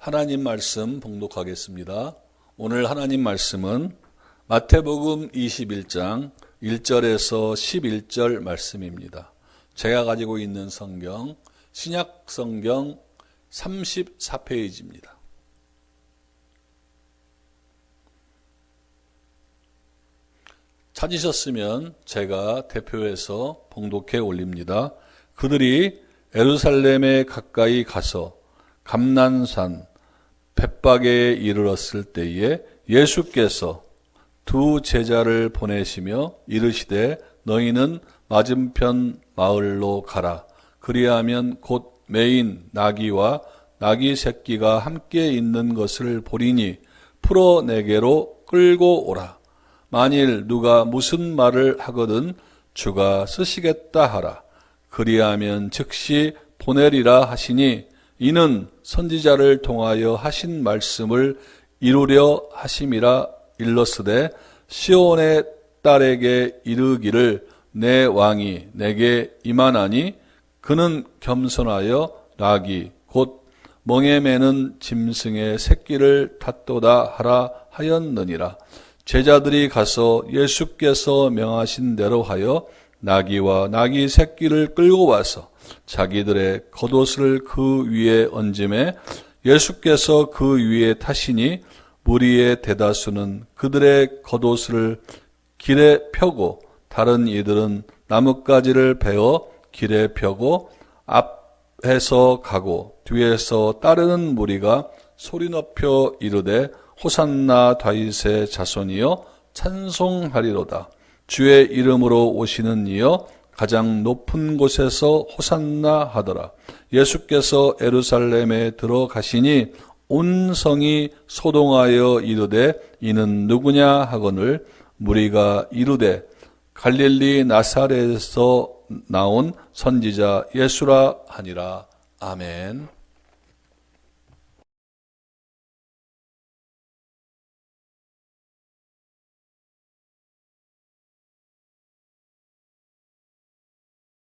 하나님 말씀 봉독하겠습니다. 오늘 하나님 말씀은 마태복음 21장 1절에서 11절 말씀입니다. 제가 가지고 있는 성경, 신약 성경 34페이지입니다. 찾으셨으면 제가 대표해서 봉독해 올립니다. 그들이 에루살렘에 가까이 가서 감난산 벳박에 이르렀을 때에 예수께서 두 제자를 보내시며 이르시되 너희는 맞은편 마을로 가라. 그리하면 곧 메인 나귀와 나귀 새끼가 함께 있는 것을 보리니 풀어 내게로 끌고 오라. 만일 누가 무슨 말을 하거든 주가 쓰시겠다 하라. 그리하면 즉시 보내리라 하시니 이는 선지자를 통하여 하신 말씀을 이루려 하심이라 일렀으되 시온의 딸에게 이르기를 내 왕이 내게 임하나니 그는 겸손하여 나귀 곧 멍에 매는 짐승의 새끼를 탔도다 하라 하였느니라. 제자들이 가서 예수께서 명하신 대로 하여 나귀와 나귀 새끼를 끌고 와서 자기들의 겉옷을 그 위에 얹음에 예수께서 그 위에 타시니 무리의 대다수는 그들의 겉옷을 길에 펴고 다른 이들은 나뭇가지를 베어 길에 펴고 앞에서 가고 뒤에서 따르는 무리가 소리 높여 이르되 호산나 다윗의 자손이여 찬송하리로다 주의 이름으로 오시는 이여 가장 높은 곳에서 호산나 하더라 예수께서 에루살렘에 들어가시니 온 성이 소동하여 이르되 이는 누구냐 하거늘 무리가 이르되 갈릴리 나사렛에서 나온 선지자 예수라 하니라 아멘.